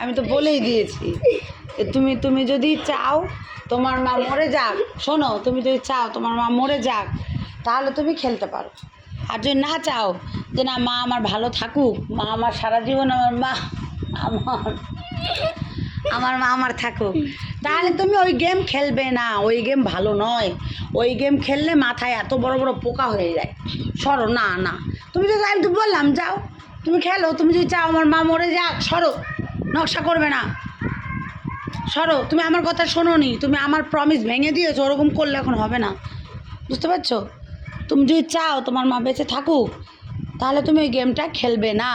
আমি তো বলেই দিয়েছি তুমি তুমি যদি চাও তোমার মা মরে যাক, শোনো, তুমি যদি চাও তোমার মা মরে যাক, তাহলে তুমি খেলতে পারো। আর যদি না চাও যে না, মা আমার ভালো থাকুক, মা আমার সারা জীবন আমার মা, আমার আমার মা আমার থাকুক, তাহলে তুমি ওই গেম খেলবে না। ওই গেম ভালো নয়। ওই গেম খেললে মাথায় এত বড় বড় পোকা হয়ে যায়। সরো, না না। তুমি তো আমি তো বললাম, যাও। তুমি খেলো তুমি যদি চাও আমার মা মরে যাক সরো নকশা করবে না। সরো তুমি আমার কথা শোনো নি তুমি আমার প্রমিস ভেঙে দিয়েছ ওরকম করলে এখন হবে না। বুঝতে পারছ? তুমি যদি চাও তোমার মা বেঁচে থাকুক তাহলে তুমি ওই গেমটা খেলবে না।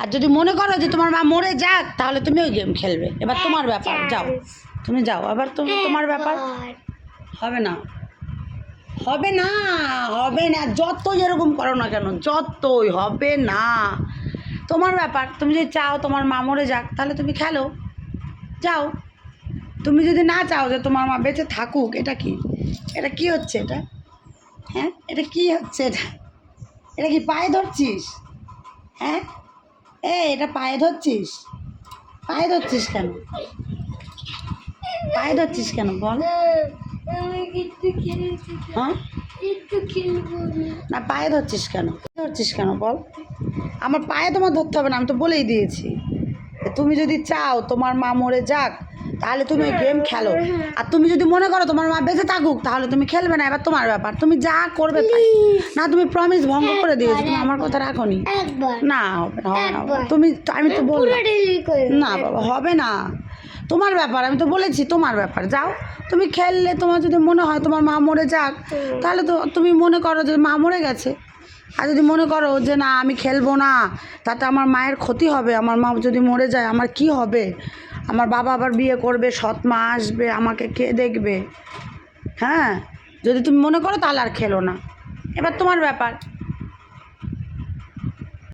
আর যদি মনে করো যে তোমার মা মরে যাক তাহলে তুমি ওই গেম খেলবে। এবার তোমার ব্যাপার যাও। তুমি যাও আবার তুমি তোমার ব্যাপার হবে না। হবে না হবে না যতই এরকম করো না কেন, যতই হবে না। তোমার ব্যাপার, তুমি যদি চাও তোমার মা মরে যাক, তাহলে তুমি খেলো। যাও। তুমি যদি না চাও যে তোমার মা বেঁচে থাকুক, এটা কি? এটা কি হচ্ছে এটা? হ্যাঁ? এটা কি হচ্ছে এটা? এটা কি পায়ে ধরছিস? হ্যাঁ? এ এটা পায়ে ধরছিস? পায়ে ধরছিস কেন? পায়ে ধরছিস কেন? বল। হ্যাঁ? না পায়ে ধরছিস কেন? ধরছিস কেন বল? আমার পায়ে তোমার ধরতে হবে না আমি তো বলেই দিয়েছি। তুমি যদি চাও তোমার মা মরে যাক তাহলে তুমি ওই গেম খেলো। আর তুমি যদি মনে করো তোমার মা বেঁচে থাকুক তাহলে তুমি খেলবে না এবার তোমার ব্যাপার। তুমি যা করবে না তুমি প্রমিস ভঙ্গ করে দিয়েছ তুমি আমার কথা রাখো নি। না হবে না হবে না তুমি আমি তো করে না বাবা হবে না। তোমার ব্যাপার আমি তো বলেছি তোমার ব্যাপার যাও। তুমি খেললে তোমার যদি মনে হয় তোমার মা মরে যাক তাহলে তো তুমি মনে করো যে মা মরে গেছে। আর যদি মনে করো যে না আমি খেলব না তাতে আমার মায়ের ক্ষতি হবে আমার মা যদি মরে যায় আমার কি হবে? আমার বাবা আবার বিয়ে করবে সৎ মা আসবে আমাকে কে দেখবে? হ্যাঁ? যদি তুমি মনে করো তাহলে আর খেলো না। এবার তোমার ব্যাপার।